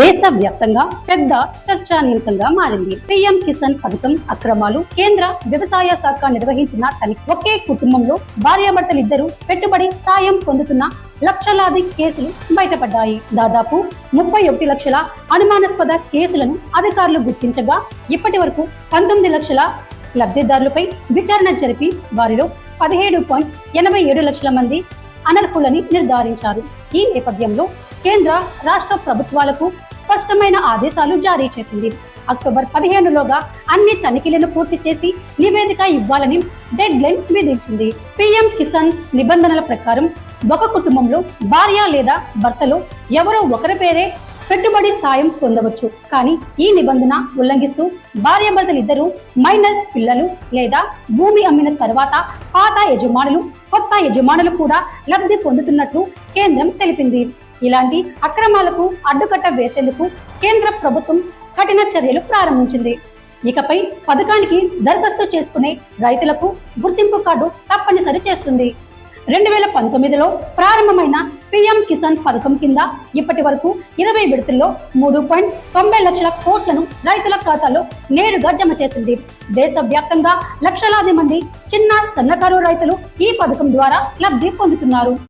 దేశవ్యాప్తంగా పెద్ద చర్చానీయాంశంగా మారింది. పిఎం కిసాన్ పథకం అక్రమాలు కేంద్ర వ్యవసాయ శాఖ నిర్వహించిన తనిఖీ ఒకే కుటుంబంలో భార్యాభర్తలిద్దరూ పెట్టుబడి సాయం పొందుతున్న లక్షలాది కేసులు బయటపడ్డాయి. దాదాపు ముప్పై ఒకటి లక్షల అనుమానాస్పద కేసులను అధికారులు గుర్తించగా ఇప్పటి వరకు పంతొమ్మిది లక్షల లబ్ధిదారులపై విచారణ జరిపి వారిలో పదిహేడు పాయింట్ ఎనభై ఏడు లక్షల మంది అనర్హులని నిర్ధారించారు. ఈ నేపథ్యంలో కేంద్ర రాష్ట్ర ప్రభుత్వాలకు స్పష్టమైన ఆదేశాలు జారీ చేసింది. అక్టోబర్ పదిహేనులోగా అన్ని తనిఖీలను పూర్తి చేసి నివేదిక ఇవ్వాలని డెడ్ లైన్ విధించింది. పీఎం కిసాన్ నిబంధనల ప్రకారం ఒక కుటుంబంలో భార్య లేదా భర్తలో ఎవరో ఒకరి పేరే పెట్టుబడి సాయం పొందవచ్చు. కానీ ఈ నిబంధన ఉల్లంఘిస్తూ భార్యాభర్తలిద్దరూ మైనర్ పిల్లలు లేదా భూమి అమ్మిన తర్వాత పాత యజమానులు కొత్త యజమానులు కూడా లబ్ధి పొందుతున్నట్లు కేంద్రం తెలిపింది. ఇలాంటి అక్రమాలకు అడ్డుకట్ట వేసేందుకు కేంద్ర ప్రభుత్వం కఠిన చర్యలు ప్రారంభించింది. ఇకపై పథకానికి దరఖాస్తు చేసుకునే రైతులకు గుర్తింపు కార్డు తప్పనిసరి చేస్తుంది. రెండు వేల పంతొమ్మిదిలో ప్రారంభమైన పిఎం కిసాన్ పథకం కింద ఇప్పటి వరకు ఇరవై విడతల్లో మూడు పాయింట్ తొంభై లక్షల కోట్లను రైతుల ఖాతాలో నేరుగా జమ చేసింది. దేశవ్యాప్తంగా లక్షలాది మంది చిన్న సన్నకారు రైతులు ఈ పథకం ద్వారా లబ్ధి పొందుతున్నారు.